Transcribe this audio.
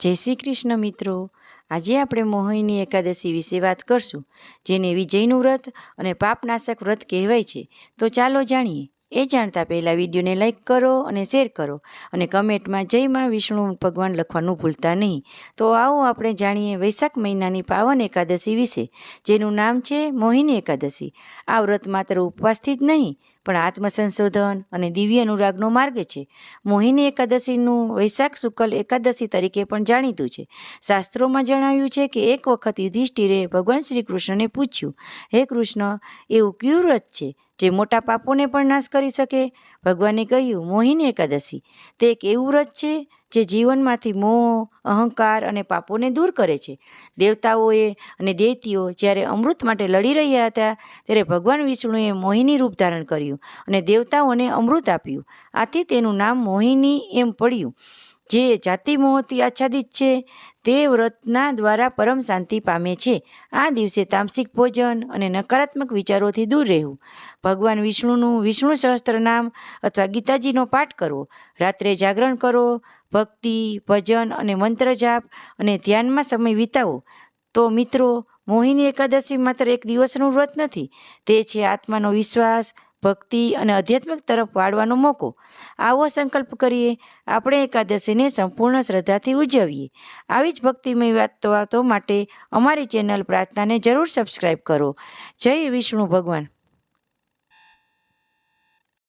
જય શ્રી કૃષ્ણ મિત્રો. આજે આપણે મોહિની એકાદશી વિશે વાત કરશું, જેને વિજયનું વ્રત અને પાપનાશક વ્રત કહેવાય છે. તો ચાલો જાણીએ. એ જાણતા પહેલાં વિડીયોને લાઇક કરો અને શેર કરો અને કમેન્ટમાં જય માં વિષ્ણુ ભગવાન લખવાનું ભૂલતા નહીં. તો આવો આપણે જાણીએ વૈશાખ મહિનાની પાવન એકાદશી વિશે, જેનું નામ છે મોહિની એકાદશી. આ વ્રત માત્ર ઉપવાસથી જ નહીં પણ આત્મસંશોધન અને દિવ્ય અનુરાગનો માર્ગ છે. મોહિની એકાદશીનું વૈશાખ શુક્લ એકાદશી તરીકે પણ જાણીતું છે. શાસ્ત્રોમાં જણાવ્યું છે કે એક વખત યુધિષ્ઠિરે ભગવાન શ્રી કૃષ્ણને પૂછ્યું, હે કૃષ્ણ, એવું કયું વ્રત છે જે મોટા પાપોને પણ નાશ કરી શકે? ભગવાને કહ્યું, મોહિની એકાદશી. તે એક એવું વ્રત છે જે જીવનમાંથી મોહ, અહંકાર અને પાપોને દૂર કરે છે. દેવતાઓએ અને દૈત્યો જ્યારે અમૃત માટે લડી રહ્યા હતા, ત્યારે ભગવાન વિષ્ણુએ મોહિની રૂપ ધારણ કર્યું અને દેવતાઓને અમૃત આપ્યું. આથી તેનું નામ મોહિની એમ પડ્યું. જે જાતિ મોહથી આચ્છાદિત છે, તે વ્રતના દ્વારા પરમ શાંતિ પામે છે. આ દિવસે તામસિક ભોજન અને નકારાત્મક વિચારોથી દૂર રહેવું. ભગવાન વિષ્ણુનું વિષ્ણુ સહસ્ત્ર નામ અથવા ગીતાજીનો પાઠ કરવો. રાત્રે જાગરણ કરો, ભક્તિ, ભજન અને મંત્ર જાપ અને ધ્યાનમાં સમય વિતાવો. તો મિત્રો, મોહિની એકાદશી માત્ર એક દિવસનું વ્રત નથી, તે છે આત્માનો વિશ્વાસ ભક્તિ અને આધ્યાત્મિક તરફ વાળવાનો મોકો. આવો સંકલ્પ કરીએ, આપણે એકાદશીને સંપૂર્ણ શ્રદ્ધાથી ઉજવીએ. આવી જ ભક્તિમય વાતો માટે અમારી ચેનલ પ્રાર્થનાને જરૂર સબસ્ક્રાઈબ કરો. જય વિષ્ણુ ભગવાન.